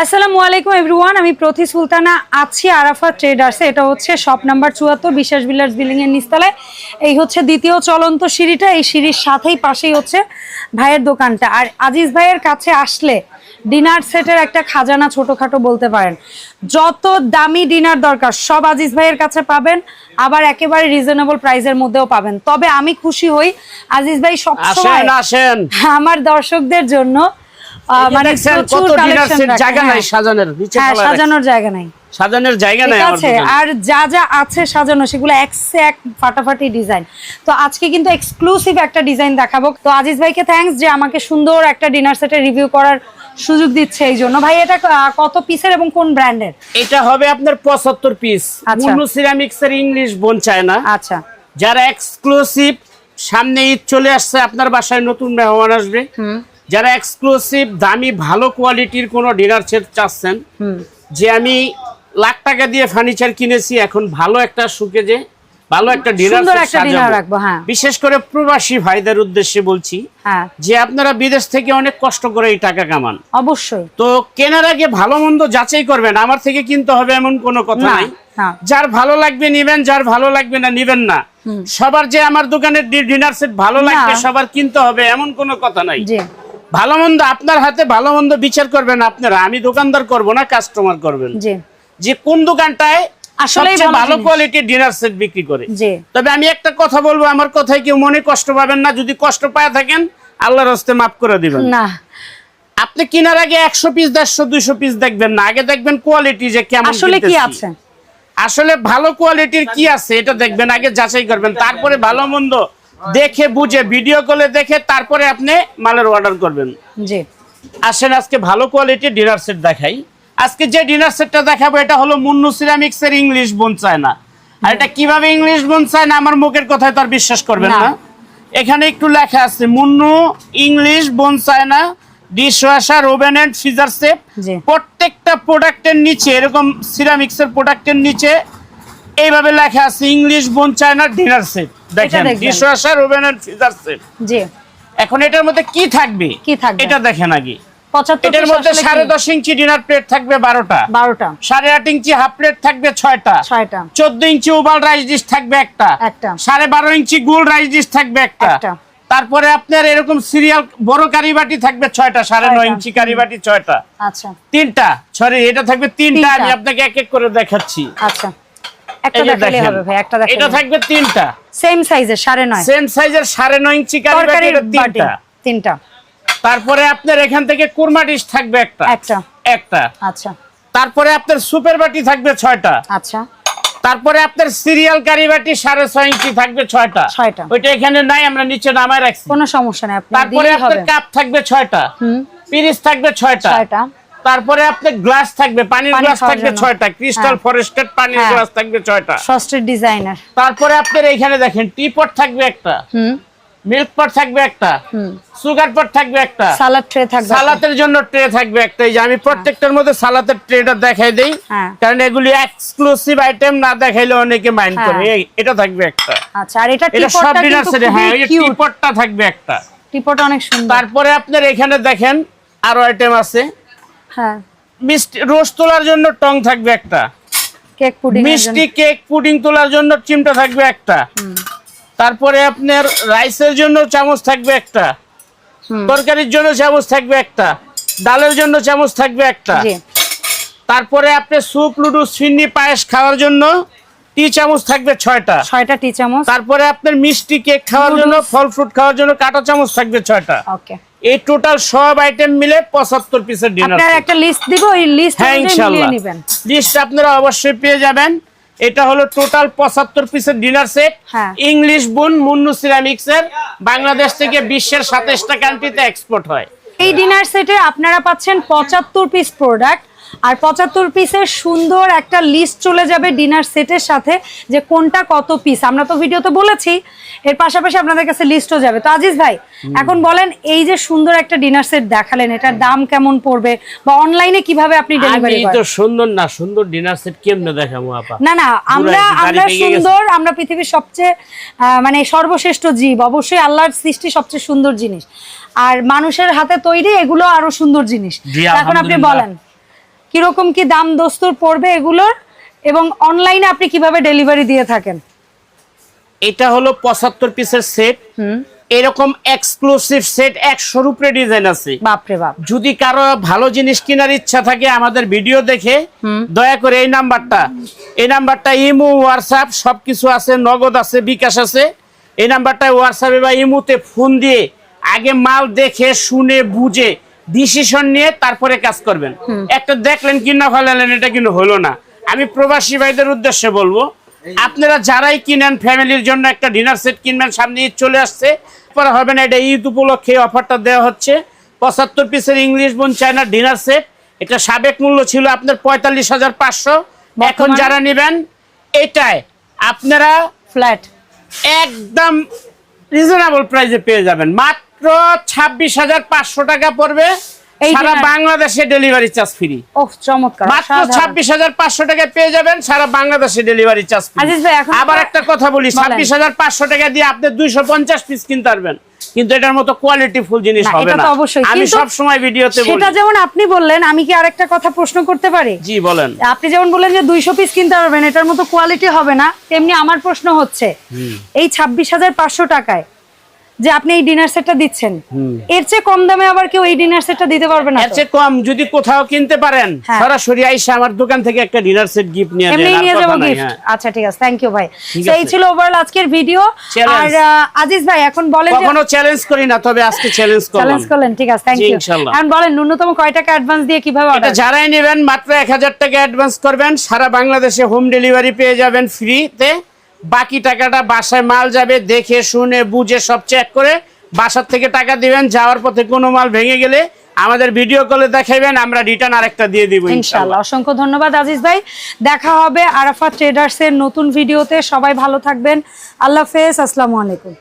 আসসালামু আলাইকুম এভরিওয়ান আমি প্রতি সুলতানা আছি আরাফা ট্রেডার্সে। এটা হচ্ছে শপ নাম্বার চুয়াত্তর বিশ্বাস বিলার্স বিল্ডিং এর নিচতলায়। এই হচ্ছে দ্বিতীয় চলন্ত সিঁড়িটা এই সিঁড়ির সাথেই পাশেই হচ্ছে ভাইয়ের দোকানটা। আর আজিজ ভাইয়ের কাছে আসলে ডিনার সেটের একটা খাজানা ছোটখাটো বলতে পারেন। যত দামি ডিনার দরকার সব আজিজ ভাইয়ের কাছে পাবেন আবার একেবারে রিজনেবল প্রাইসের মধ্যেও পাবেন। তবে আমি খুশি হই আজিজ ভাই সবসময় আসেন আসেন। আমার দর্শকদের জন্য মানে মানে কত ডিনার সেট জায়গা নাই হ্যাঁ। সাজানোর নিচে হ্যাঁ। সাজানোর জায়গা নাই। সাজানোর জায়গা নাই আছে আর যা যা আছে সাজানো সেগুলো এক সে এক ফাটাফাটি ডিজাইন তো আজকে কিন্তু এক্সক্লুসিভ একটা ডিজাইন দেখাবো। তো আজিজ ভাইকে থ্যাঙ্কস যে আমাকে সুন্দর একটা ডিনার সেটের রিভিউ করার সুযোগ দিচ্ছে এই জন্য। ভাই এটা কত পিসের এবং কোন ব্র্যান্ডের এটা হবে আপনার পঁচাত্তর পিস আচ্ছা। মুন্নু সিরামিক্স এর ইংলিশ বোন চায়না আচ্ছা। যারা এক্সক্লুসিভ সামনে ঈদ চলে আসছে আপনার বাসায় নতুন মেহমান আসবে। যারা এক্সক্লুসিভ দামি ভালো কোয়ালিটির কোনো ডিনার সেট চাচ্ছেন যে আমি লাখ টাকা দিয়ে ফার্নিচার কিনেছি এখন ভালো একটা সুকেজে ভালো একটা ডিনার হ্যাঁ। বিশেষ করে প্রবাসী ভাইদের উদ্দেশ্যে বলছি হ্যাঁ। যে আপনারা বিদেশ থেকে অনেক কষ্ট করে এই টাকা কামান। অবশ্যই। তো কেনার আগে ভালো মন্দ যাচাই করবেন আমার থেকে কিনতে হবে এমন কোনো কথা নাই। যার ভালো লাগবে নিবেন যার ভালো লাগবে না নিবেন না। সবার যে আমার দোকানের ডিনার সেট ভালো লাগবে সবার কিনতে হবে এমন কোনো কথা নাই। ভালো মন্দ আপনার হাতে ভালো মন্দ বিচার করবেন আপনারা। আমি দোকানদার করব না কাস্টমার করবেন। যে কোন দোকানটায় ভালো কোয়ালিটির ডিনার সেট বিক্রি করে। তবে আমি একটা কথা বলব আমার কথায় কেউ মনে কষ্ট পাবেন না। যদি কষ্ট পায় থাকেন আল্লাহর হস্তে মাফ করে দিবেন। না। আপনি কেনার আগে একশো পিস দেড়শো দুইশো পিস দেখবেন না। আগে দেখবেন কোয়ালিটি যে কেমন আসলে কি আছে? আসলে ভালো কোয়ালিটির কি আছে এটা দেখবেন আগে যাচাই করবেন। তারপরে ভালো মন্দ দেখে বুঝে ভিডিও কলে দেখে তারপরে আপনি মালের অর্ডার করবেন। জি। আসেন আজকে ভালো কোয়ালিটির ডিনার সেট দেখাই। আজকে যে ডিনার সেটটা দেখাবো এটা হলো মুন্নু সিরামিক্স এর ইংলিশ বোন চায় না। আর এটা কীভাবে ইংলিশ বোন চায় না আমার মুখের কথায় তো আর বিশ্বাস করবেন না। এখানে একটু লেখা আছে Munnu English bone china dishwasher oven and freezer set প্রত্যেকটা প্রোডাক্টের নিচে এরকম সিরামিক্স এর প্রোডাক্টের নিচে এইভাবে লেখা আছে ইংলিশ বোন চায় না ডিনার সেট দেখেন দেখবেন। Dishwasher oven and freezer set জি। এখন এটার মধ্যে কি থাকবে? কি থাকবে? এটা দেখেন আগে। এটার মধ্যে সাড়ে দশ ইঞ্চি ডিনার প্লেট থাকবে বারোটা। বারোটা। সাড়ে আট ইঞ্চি হাফ প্লেট থাকবে ছয়টা। ছয়টা। চোদ্দ ইঞ্চি ওভাল রাইস ডিশ থাকবে একটা। একটা। সাড়ে বারো ইঞ্চি গুল রাইস ডিশ থাকবে একটা। তারপরে আপনার এরকম সিরিয়াল বড় কারিবাটি থাকবে ছয়টা সাড়ে নয়। ইঞ্চি কারিবাটি ছয়টা। আচ্ছা। তিনটা সরি এটা থাকবে তিনটা তিনটা। আমি আপনাকে এক এক করে দেখাচ্ছি। আচ্ছা। একটা দেখালে হবে ভাই একটা এটা থাকবে তিনটা। সেম সাইজের সাড়ে নয়। সেম সাইজের সাড়ে নয় ইঞ্চি কারিবাটি তরকারির এটা বাটি তিনটা। তিনটা তারপরে আপনার এখান থেকে কুরমা ডিশ থাকবে একটা। একটা। একটা। আচ্ছা। তারপরে আপনার সুপের বাটি থাকবে ছয়টা। আচ্ছা। তারপরে আপনার সিরিয়াল কারি বাটি সাড়ে ছয় ইঞ্চি থাকবে ছয়টা। ছয়টা। ওইটা এখানে নাই আমরা নিচে নামায় রাখছি। কোনো সমস্যা নাই আপনি তারপরে আপনার কাপ থাকবে ছয়টা। হুম। পিরিচ থাকবে ছয়টা। ছয়টা। তারপরে আপনার গ্লাস থাকবে পানির গ্লাস থাকবে ছয়টা ক্রিস্টাল হ্যাঁ। ফরেস্টেড পানির হ্যাঁ। গ্লাস থাকবে ছয়টা। Frosted designer. তারপরে আপনার এখানে দেখেন টি পট থাকবে একটা মিল্ক পট থাকবে একটা সুগার পট থাকবে একটা সালাদ ট্রে থাকবে সালাতের জন্য ট্রে থাকবে একটা। এই যে আমি প্রত্যেকটার মধ্যে সালাতের ট্রেটা দেখাই দেই হ্যাঁ। কারণ এগুলি এক্সক্লুসিভ আইটেম না দেখাইলে অনেকে মাইন্ড হ্যাঁ। করে এই এটা থাকবে একটা। আচ্ছা আর এটা সব ডিনার সেটে হ্যাঁ যে টিপটটা থাকবে একটা। টিপট অনেক সুন্দর। তারপরে আপনার এখানে দেখেন আরও আইটেম আছে। হ্যাঁ। মিষ্টি রোজ তোলার জন্য টং থাকবে একটা। কেক পুডিং মিষ্টি কেক পুডিং তোলার জন্য চিমটা থাকবে একটা। তারপরে আপনার রাইসের জন্য চামচ থাকবে একটা। তরকারির জন্য চামচ থাকবে একটা। ডালের জন্য চামচ থাকবে একটা। তারপরে আপনি স্যুপ লুডুস ফিন্নি পায়েস খাওয়ার জন্য টি চামচ থাকবে ছয়টা। ছয়টা টি চামচ। তারপরে আপনার মিষ্টি কেক খাওয়ার জন্য ফল ফ্রুট খাওয়ার জন্য কাঁটা চামচ থাকবে ছয়টা। ওকে। এই টোটাল সব আইটেম মিলে পঁচাত্তর পিসের ডিনার আপনারা একটা লিস্ট দিব ওই লিস্ট হ্যাঁ অনুযায়ী নেবেন। লিস্ট আপনারা অবশ্যই পেয়ে যাবেন। এটা হলো টোটাল পঁচাত্তর পিসের ডিনার সেট হ্যাঁ। ইংলিশ বুন মুন্নু সিরামিক্স এর বাংলাদেশ থেকে বিশ্বের সাতাশটা কান্ট্রিতে এক্সপোর্ট হয়। এই ডিনার সেটে আপনারা পাচ্ছেন পঁচাত্তর পিস প্রোডাক্ট আর পঁচাত্তর পিসের সুন্দর একটা লিস্ট চলে যাবে ডিনার সেটের সাথে যে কোনটা কত পিস আমরা তো ভিডিওতে বলেছি এর পাশাপাশি আপনাদের কাছে লিস্টও যাবে। তো আজিজ ভাই এখন বলেন এই যে সুন্দর একটা ডিনার সেট দেখালেন এটার দাম কেমন পড়বে বা অনলাইনে কীভাবে আপনি ডেলিভারি করেন তো সুন্দর না সুন্দর ডিনার সেট কেমনে দেখাবো আপা? না না আমরা আমরা সুন্দর আমরা পৃথিবীর সবচেয়ে আহ, মানে সর্বশ্রেষ্ঠ জীব। অবশ্যই আল্লাহর সৃষ্টি সবচেয়ে সুন্দর জিনিস। আর মানুষের হাতে তৈরি এগুলো আরও সুন্দর জিনিস। এখন আপনি বলেন। কীরকম কি দাম দস্তুর পড়বে এগুলোর? এবং অনলাইনে আপনি কীভাবে ডেলিভারি দিয়ে থাকেন? এটা হলো পঁচাত্তর পিসের সেট হুম। এরকম এক্সক্লুসিভ সেট একশোর উপরে ডিজাইন আছে। বাপরে বাপ। যদি কারও ভালো জিনিস কেনার ইচ্ছা থাকে আমাদের ভিডিও দেখে দয়া করে এই নাম্বারটা। এই নাম্বারটা ইমো হোয়াটসঅ্যাপ সবকিছু আছে নগদ আছে বিকাশ আছে। এই নাম্বারটা হোয়াটসঅ্যাপে বা ইমোতে ফোন দিয়ে আগে মাল দেখে শুনে বুঝে ডিসিশন নিয়ে তারপরে কাজ করবেন। একটা দেখলেন কিনা ফেলালেন এটা কিন্তু হলো না। আমি প্রবাসী ভাইদের উদ্দেশ্যে বলব আপনারা যারাই কিনেন ফ্যামিলির জন্য একটা ডিনার সেট কিনবেন সামনে ঈদ চলে আসছে পরে হবে না এটা ঈদ উপলক্ষে অফারটা দেওয়া হচ্ছে। পঁচাত্তর পিসের English bone China dinner set এটা সাবেক মূল্য ছিল আপনার পঁয়তাল্লিশ হাজার পাঁচশো। এখন যারা নেবেন এটাই। আপনারা ফ্ল্যাট একদম রিজনেবল প্রাইসে পেয়ে যাবেন। মাত্র ছাব্বিশ হাজার পাঁচশো টাকা পড়বে। সারা বাংলাদেশে ডেলিভারি চার্জ ফ্রি চমৎকার মাত্র ছাব্বিশ হাজার পাঁচশো টাকা পেয়ে যাবেন সারা বাংলাদেশে ডেলিভারি চার্জ আজিজ আবার একটা কথা বলি ছাব্বিশ হাজার পাঁচশো টাকা দিয়ে আপনি দুইশো পঞ্চাশ পিস কিনতে পারবেন। কিন্তু এটার মতো কোয়ালিটি ফুল জিনিস হবে না। তো অবশ্যই। আমি সব সময় ভিডিওতে বলি। সেটা যেমন আপনি বললেন আমি কি আরেকটা কথা প্রশ্ন করতে পারি? জি বলেন। আপনি যেমন বললেন যে দুইশো পিস কিনতে পারবেন এটার মতো কোয়ালিটি হবে না তেমনি আমার প্রশ্ন হচ্ছে এই ছাব্বিশ হাজার পাঁচশো টাকায় যে আপনি এই ডিনার সেটটা দিচ্ছেন। এর চেয়ে কম দামে আবার কেউ এই ডিনার সেটটা দিতে পারবে না এর চেয়ে কম যদি কোথাও কিনতে পারেন হ্যাঁ। সরাসরি আইসা আমার দোকান থেকে একটা ডিনার সেট গিফট নিয়ে এমনি যান নিয়ে যাব গিফট হ্যাঁ। আচ্ছা ঠিক আছে থ্যাংক ইউ ভাই তো এই ছিল ওভারঅল আজকের ভিডিও আর আজিজ ভাই এখন বলেন যে কখনো চ্যালেঞ্জ করি না তবে আজকে চ্যালেঞ্জ করলাম। চ্যালেঞ্জ করলেন ঠিক আছে থ্যাংক ইউ। এখন বলেন ন্যূনতম কয় টাকা অ্যাডভান্স দিয়ে কীভাবে এটা যারাই নেবেন মাত্র এক হাজার টাকা অ্যাডভান্স করবেন সারা বাংলাদেশে হোম ডেলিভারি পেয়ে যাবেন ফ্রিতে বাকি টাকাটা বাসায় মাল যাবে, দেখে, শুনে, বুঝে সব চেক করে বাসার থেকে টাকা দিবেন, যাওয়ার পথে কোনো মাল ভেঙে গেলে আমাদের ভিডিও কলে দেখাবেন আমরা রিটার্ন আরেকটা দিয়ে দিব ইনশাআল্লাহ অসংখ্য ধন্যবাদ আজিজ ভাই। দেখা হবে আরাফা ট্রেডার্সের নতুন ভিডিওতে সবাই ভালো থাকবেন। আল্লাহ হাফেজ। আসসালামু আলাইকুম।